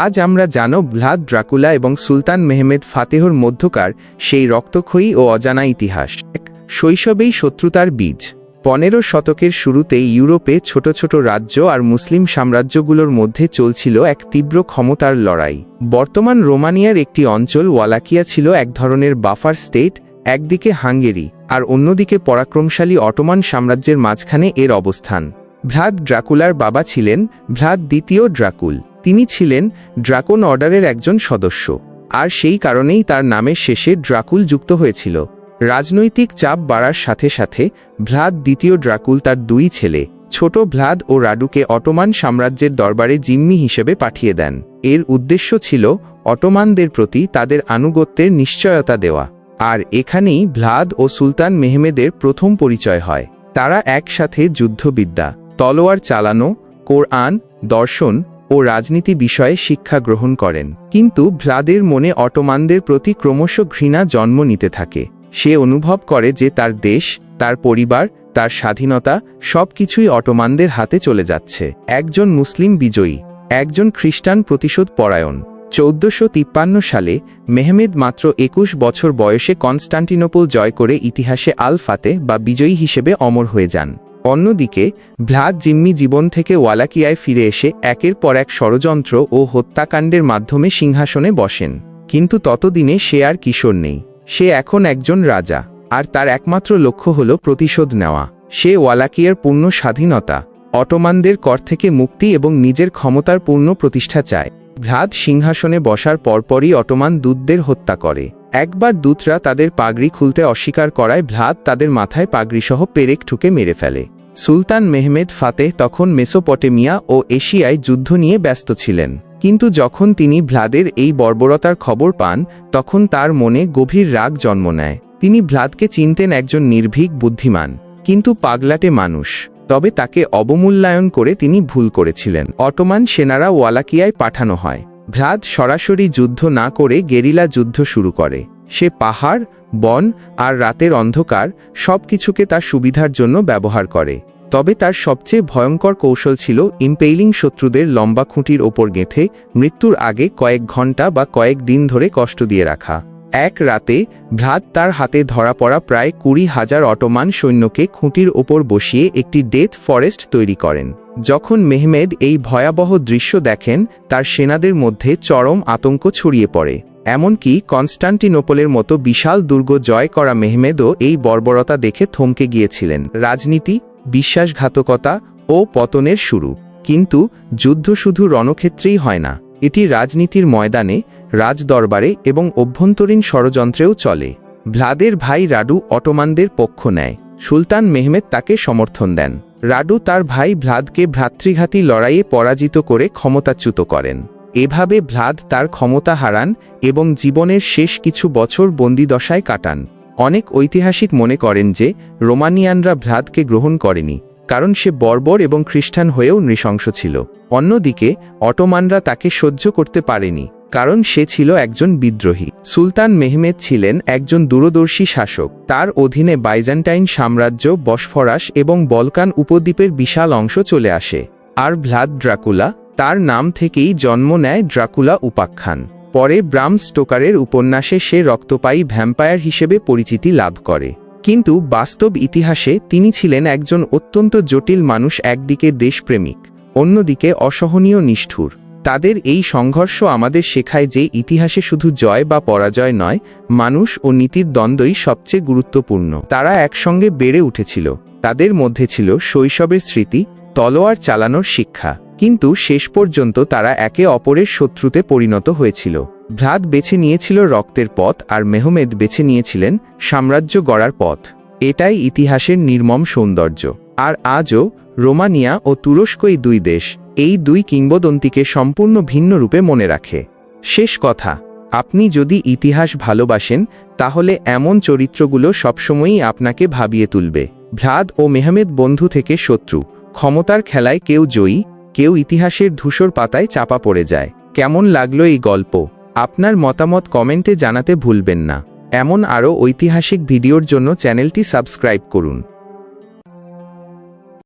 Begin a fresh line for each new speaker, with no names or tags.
আজ আমরা জানো ভ্লাদ ড্রাকুলা এবং সুলতান মেহমেদ ফাতেহর মধ্যকার সেই রক্তক্ষয়ী ও অজানা ইতিহাস। এক, শৈশবেই শত্রুতার বীজ। পনেরো শতকের শুরুতে ইউরোপে ছোট ছোট রাজ্য আর মুসলিম সাম্রাজ্যগুলোর মধ্যে চলছিল এক তীব্র ক্ষমতার লড়াই। বর্তমান রোমানিয়ার একটি অঞ্চল ওয়ালাকিয়া ছিল এক ধরনের বাফার স্টেট একদিকে হাঙ্গেরি আর অন্যদিকে পরাক্রমশালী অটোমান সাম্রাজ্যের মাঝখানে এর অবস্থান। ভ্লাদ ড্রাকুলার বাবা ছিলেন ভ্লাদ দ্বিতীয় ড্রাকুল। তিনি ছিলেন ড্রাকন অর্ডারের একজন সদস্য, আর সেই কারণেই তার নামের শেষে ড্রাকুল যুক্ত হয়েছিল। রাজনৈতিক চাপ বাড়ার সাথে সাথে ভ্লাদ দ্বিতীয় ড্রাকুল তার দুই ছেলে, ছোট ভ্লাদ ও রাডুকে অটোমান সাম্রাজ্যের দরবারে জিম্মি হিসেবে পাঠিয়ে দেন। এর উদ্দেশ্য ছিল অটোমানদের প্রতি তাদের আনুগত্যের নিশ্চয়তা দেওয়া, আর এখানেই ভ্লাদ ও সুলতান মেহমেদের প্রথম পরিচয় হয়। তারা একসাথে যুদ্ধবিদ্যা, তলোয়ার চালানো, কোরআন, দর্শন ও রাজনীতি বিষয়ে শিক্ষা গ্রহণ করেন। কিন্তু ভ্লাদের মনে অটোমানদের প্রতি ক্রমশ ঘৃণা জন্ম নিতে থাকে। সে অনুভব করে যে তার দেশ, তার পরিবার, তার স্বাধীনতা সবকিছুই অটোমানদের হাতে চলে যাচ্ছে। একজন মুসলিম বিজয়ী, একজন খ্রিস্টান প্রতিশোধ পরায়ণ। চৌদ্দশো তিপ্পান্ন সালে মেহমেদ মাত্র একুশ বছর বয়সে কনস্টান্টিনোপল জয় করে ইতিহাসে আল ফাতে বা বিজয়ী হিসেবে অমর হয়ে যান। অন্যদিকে, ভ্লাদ জিম্মি জীবন থেকে ওয়ালাকিয়ায় ফিরে এসে একের পর এক ষড়যন্ত্র ও হত্যাকাণ্ডের মাধ্যমে সিংহাসনে বসেন। কিন্তু ততদিনে সে আর কিশোর নেই। সে এখন একজন রাজা, আর তার একমাত্র লক্ষ্য হল প্রতিশোধ নেওয়া। সে ওয়ালাকিয়ার পূর্ণ স্বাধীনতা, অটোমানদের কর থেকে মুক্তি এবং নিজের ক্ষমতার পূর্ণ প্রতিষ্ঠা চায়। ভ্লাদ সিংহাসনে বসার পরপরই অটোমান দূতদের হত্যা করে। একবার দূতরা তাদের পাগড়ি খুলতে অস্বীকার করায় ভ্লাদ তাদের মাথায় পাগড়িসহ পেরেক ঠুকে মেরে ফেলে। সুলতান মেহমেদ ফাতেহ তখন মেসোপটেমিয়া ও এশিয়ায় যুদ্ধ নিয়ে ব্যস্ত ছিলেন। কিন্তু যখন তিনি ভ্লাদের এই বর্বরতার খবর পান, তখন তার মনে গভীর রাগ জন্ম নেয়। তিনি ভ্লাদকে চিনতেন একজন নির্ভীক বুদ্ধিমান, কিন্তু পাগলাটে মানুষ। তবে তাকে অবমূল্যায়ন করে তিনি ভুল করেছিলেন। অটোমান সেনারা ওয়ালাকিয়ায় পাঠানো হয়। ভ্লাদ সরাসরি যুদ্ধ না করে গেরিলা যুদ্ধ শুরু করে। সে পাহাড়, বন আর রাতের অন্ধকার সব কিছুকে তার সুবিধার জন্য ব্যবহার করে। তবে তার সবচেয়ে ভয়ঙ্কর কৌশল ছিল ইম্পেইলিং শত্রুদের লম্বা খুঁটির ওপর গেঁথে মৃত্যুর আগে কয়েক ঘণ্টা বা কয়েক দিন ধরে কষ্ট দিয়ে রাখা। এক রাতে ভ্রাত তার হাতে ধরা পড়া প্রায় কুড়ি হাজার অটোমান সৈন্যকে খুঁটির ওপর বসিয়ে একটি ডেথ ফরেস্ট তৈরি করেন। যখন মেহমেদ এই ভয়াবহ দৃশ্য দেখেন, তার সেনাদের মধ্যে চরম আতঙ্ক ছড়িয়ে পড়ে। এমনকি কনস্টান্টিনোপলের মতো বিশাল দুর্গ জয় করা মেহমেদও এই বর্বরতা দেখে থমকে গিয়েছিলেন। রাজনীতি, বিশ্বাসঘাতকতা ও পতনের শুরু। কিন্তু যুদ্ধ শুধু রণক্ষেত্রেই হয় না, এটি রাজনীতির ময়দানে রাজদরবারে এবং অভ্যন্তরীণ ষড়যন্ত্রেও চলে। ভ্লাদের ভাই রাডু অটোমানদের পক্ষ নেয়। সুলতান মেহমেদ তাকে সমর্থন দেন। রাডু তার ভাই ভ্লাদকে ভ্রাতৃঘাতী লড়াইয়ে পরাজিত করে ক্ষমতাচ্যুত করেন। এভাবে ভ্লাদ তার ক্ষমতা হারান এবং জীবনের শেষ কিছু বছর বন্দিদশায় কাটান। অনেক ঐতিহাসিক মনে করেন যে, রোমানিয়ানরা ভ্লাদকে গ্রহণ করেনি, কারণ সে বর্বর এবং খ্রিস্টান হয়েও নৃশংস ছিল। অন্যদিকে, অটোমানরা তাকে সহ্য করতে পারেনি। কারণ সে ছিল একজন বিদ্রোহী। সুলতান মেহমেদ ছিলেন একজন দূরদর্শী শাসক। তার অধীনে বাইজান্টাইন সাম্রাজ্য, বসফরাস এবং বলকান উপদ্বীপের বিশাল অংশ চলে আসে। আর ভ্লাদ ড্রাকুলা, তার নাম থেকেই জন্ম নেয় ড্রাকুলা উপাখ্যান। পরে ব্রাম স্টোকারের উপন্যাসে সে রক্তপায়ী ভ্যাম্পায়ার হিসেবে পরিচিতি লাভ করে। কিন্তু বাস্তব ইতিহাসে তিনি ছিলেন একজন অত্যন্ত জটিল মানুষ, একদিকে দেশপ্রেমিক, অন্যদিকে অসহনীয় নিষ্ঠুর। তাদের এই সংঘর্ষ আমাদের শেখায় যে ইতিহাসে শুধু জয় বা পরাজয় নয়, মানুষ ও নীতির দ্বন্দ্বই সবচেয়ে গুরুত্বপূর্ণ। তারা একসঙ্গে বেড়ে উঠেছিল, তাদের মধ্যে ছিল শৈশবের স্মৃতি, তলোয়ার চালানোর শিক্ষা। কিন্তু শেষ পর্যন্ত তারা একে অপরের শত্রুতে পরিণত হয়েছিল। ভ্রাত বেছে নিয়েছিল রক্তের পথ আর মেহমেদ বেছে নিয়েছিলেন সাম্রাজ্য গড়ার পথ। এটাই ইতিহাসের নির্মম সৌন্দর্য। আর আজও রোমানিয়া ও তুরস্কই দুই দেশ এই দুই কিংবদন্তিকে সম্পূর্ণ ভিন্ন রূপে মনে রাখে। শেষ কথা, আপনি যদি ইতিহাস ভালোবাসেন, তাহলে এমন চরিত্রগুলো সবসময়ই আপনাকে ভাবিয়ে তুলবে। ভ্রাদ ও মেহমেদ বন্ধু থেকে শত্রু, ক্ষমতার খেলায় কেউ জয়ী, কেউ ইতিহাসের ধূসর পাতায় চাপা পড়ে যায়। কেমন লাগল এই গল্প? আপনার মতামত কমেন্টে জানাতে ভুলবেন না। এমন আরও ঐতিহাসিক ভিডিওর জন্য চ্যানেলটি সাবস্ক্রাইব করুন।